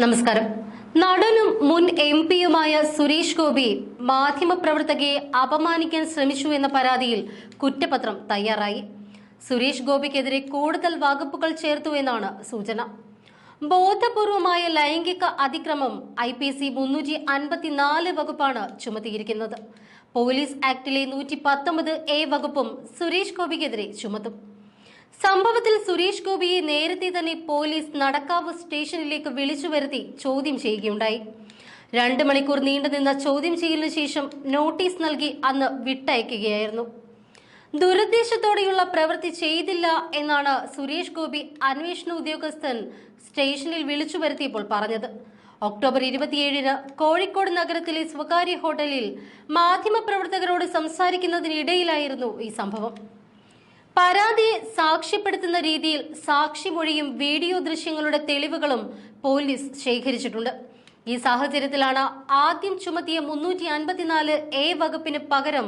നമസ്കാരം. നടനും മുൻ എം പിയുമായ സുരേഷ് ഗോപി മാധ്യമപ്രവർത്തകയെ അപമാനിക്കാൻ ശ്രമിച്ചു എന്ന പരാതിയിൽ കുറ്റപത്രം തയ്യാറായി. സുരേഷ് ഗോപിക്കെതിരെ കൂടുതൽ വകുപ്പുകൾ ചേർത്തു എന്നാണ് സൂചന. ബോധപൂർവമായ ലൈംഗിക അതിക്രമം ഐ പി സി മുന്നൂറ്റി അൻപത്തിനാല് വകുപ്പാണ് ചുമത്തിയിരിക്കുന്നത്. പോലീസ് ആക്ടിലെ നൂറ്റി പത്തൊമ്പത് എ വകുപ്പും സുരേഷ് ഗോപിക്കെതിരെ ചുമത്തും. സംഭവത്തിൽ സുരേഷ് ഗോപിയെ നേരത്തെ തന്നെ പോലീസ് നടക്കാവ് സ്റ്റേഷനിലേക്ക് വിളിച്ചു വരുത്തി ചോദ്യം ചെയ്യുകയുണ്ടായി. രണ്ട് മണിക്കൂർ നീണ്ടുനിന്ന ചോദ്യം ചെയ്യലിനു ശേഷം നോട്ടീസ് നൽകി അന്ന് വിട്ടയക്കുകയായിരുന്നു. ദുരുദ്ദേശത്തോടെയുള്ള പ്രവൃത്തി ചെയ്തില്ല എന്നാണ് സുരേഷ് ഗോപി അന്വേഷണ ഉദ്യോഗസ്ഥൻ സ്റ്റേഷനിൽ വിളിച്ചു വരുത്തിയപ്പോൾ പറഞ്ഞത്. ഒക്ടോബർ ഇരുപത്തിയേഴിന് കോഴിക്കോട് നഗരത്തിലെ സ്വകാര്യ ഹോട്ടലിൽ മാധ്യമപ്രവർത്തകരോട് സംസാരിക്കുന്നതിനിടയിലായിരുന്നു ഈ സംഭവം. പരാതിയെ സാക്ഷ്യപ്പെടുത്തുന്ന രീതിയിൽ സാക്ഷിമൊഴിയും വീഡിയോ ദൃശ്യങ്ങളുടെ തെളിവുകളും പോലീസ് ശേഖരിച്ചിട്ടുണ്ട്. ഈ സാഹചര്യത്തിലാണ് ആദ്യം ചുമത്തിയ മുന്നൂറ്റി അൻപത്തിനാല് എ വകുപ്പിന് പകരം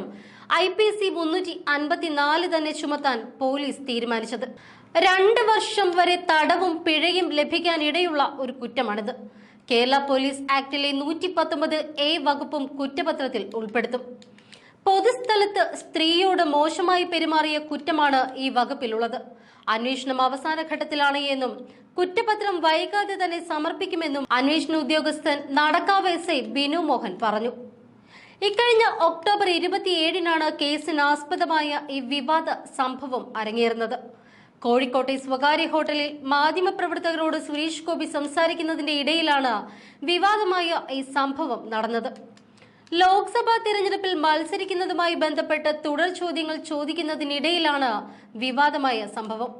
ഐ പി സി മുന്നൂറ്റി അൻപത്തിനാല് തന്നെ ചുമത്താൻ പോലീസ് തീരുമാനിച്ചത്. രണ്ട് വർഷം വരെ തടവും പിഴയും ലഭിക്കാനിടയുള്ള ഒരു കുറ്റമാണിത്. കേരള പോലീസ് ആക്ടിലെ നൂറ്റി പത്തൊമ്പത് എ വകുപ്പും കുറ്റപത്രത്തിൽ ഉൾപ്പെടുത്തും. പൊതുസ്ഥലത്ത് സ്ത്രീയോട് മോശമായി പെരുമാറിയ കുറ്റമാണ് ഈ വകുപ്പിലുള്ളത്. അന്വേഷണം അവസാന ഘട്ടത്തിലാണ് എന്നും കുറ്റപത്രം വൈകാതെ തന്നെ സമർപ്പിക്കുമെന്നും അന്വേഷണ ഉദ്യോഗസ്ഥൻ നടക്കാവ് എസ് ഐ ബിനു മോഹൻ പറഞ്ഞു. ഇക്കഴിഞ്ഞ ഒക്ടോബർ ഇരുപത്തിയേഴിനാണ് കേസിന് ആസ്പദമായ ഈ വിവാദ സംഭവം അരങ്ങേറുന്നത്. കോഴിക്കോട്ടെ സ്വകാര്യ ഹോട്ടലിൽ മാധ്യമപ്രവർത്തകരോട് സുരേഷ് ഗോപി സംസാരിക്കുന്നതിന്റെ ഇടയിലാണ് വിവാദമായ ഈ സംഭവം നടന്നത്. ലോക്സഭാ തെരഞ്ഞെടുപ്പിൽ മത്സരിക്കുന്നതുമായി ബന്ധപ്പെട്ട് തുടർ ചോദ്യങ്ങൾ ചോദിക്കുന്നതിനിടയിലാണ് വിവാദമായ സംഭവം.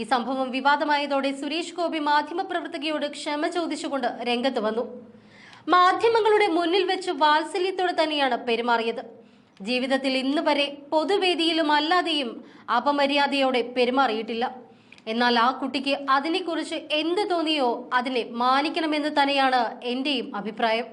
ഈ സംഭവം വിവാദമായതോടെ സുരേഷ് ഗോപി മാധ്യമപ്രവർത്തകയോട് ക്ഷമ ചോദിച്ചുകൊണ്ട് രംഗത്ത് വന്നു. മാധ്യമങ്ങളുടെ മുന്നിൽ വെച്ച് വാത്സല്യത്തോടെ തന്നെയാണ് പെരുമാറിയത്. ജീവിതത്തിൽ ഇന്ന് വരെ പൊതുവേദിയിലും അല്ലാതെയും അപമര്യാദയോടെ പെരുമാറിയിട്ടില്ല. എന്നാൽ ആ കുട്ടിക്ക് അതിനെക്കുറിച്ച് എന്ത് തോന്നിയോ അതിനെ മാനിക്കണമെന്ന് തന്നെയാണ് എന്റെയും അഭിപ്രായം.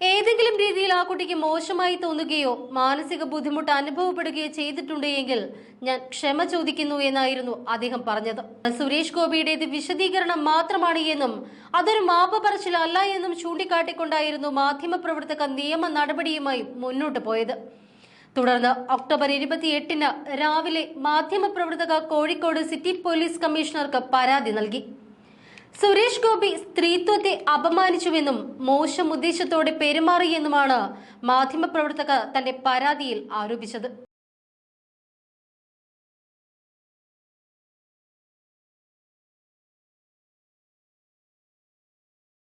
ഏതെങ്കിലും രീതിയിൽ ആ കുട്ടിക്ക് മോശമായി തോന്നുകയോ മാനസിക ബുദ്ധിമുട്ട് അനുഭവപ്പെടുകയോ ചെയ്തിട്ടുണ്ടെങ്കിൽ ഞാൻ ക്ഷമ ചോദിക്കുന്നു എന്നായിരുന്നു അദ്ദേഹം പറഞ്ഞത്. സുരേഷ് ഗോപിയുടേത് വിശദീകരണം മാത്രമാണ് എന്നും അതൊരു മാപ്പ് പറച്ചിലല്ല എന്നും ചൂണ്ടിക്കാട്ടിക്കൊണ്ടായിരുന്നു മാധ്യമപ്രവർത്തക നിയമ നടപടിയുമായി മുന്നോട്ട് പോയത്. തുടർന്ന് ഒക്ടോബർ ഇരുപത്തി എട്ടിന് രാവിലെ മാധ്യമപ്രവർത്തക കോഴിക്കോട് സിറ്റി പോലീസ് കമ്മീഷണർക്ക് പരാതി നൽകി. സുരേഷ് ഗോപി സ്ത്രീത്വത്തെ അപമാനിച്ചുവെന്നും മോശം ഉദ്ദേശത്തോടെ പെരുമാറിയെന്നുമാണ് മാധ്യമപ്രവർത്തക തന്റെ പരാതിയിൽ ആരോപിച്ചത്.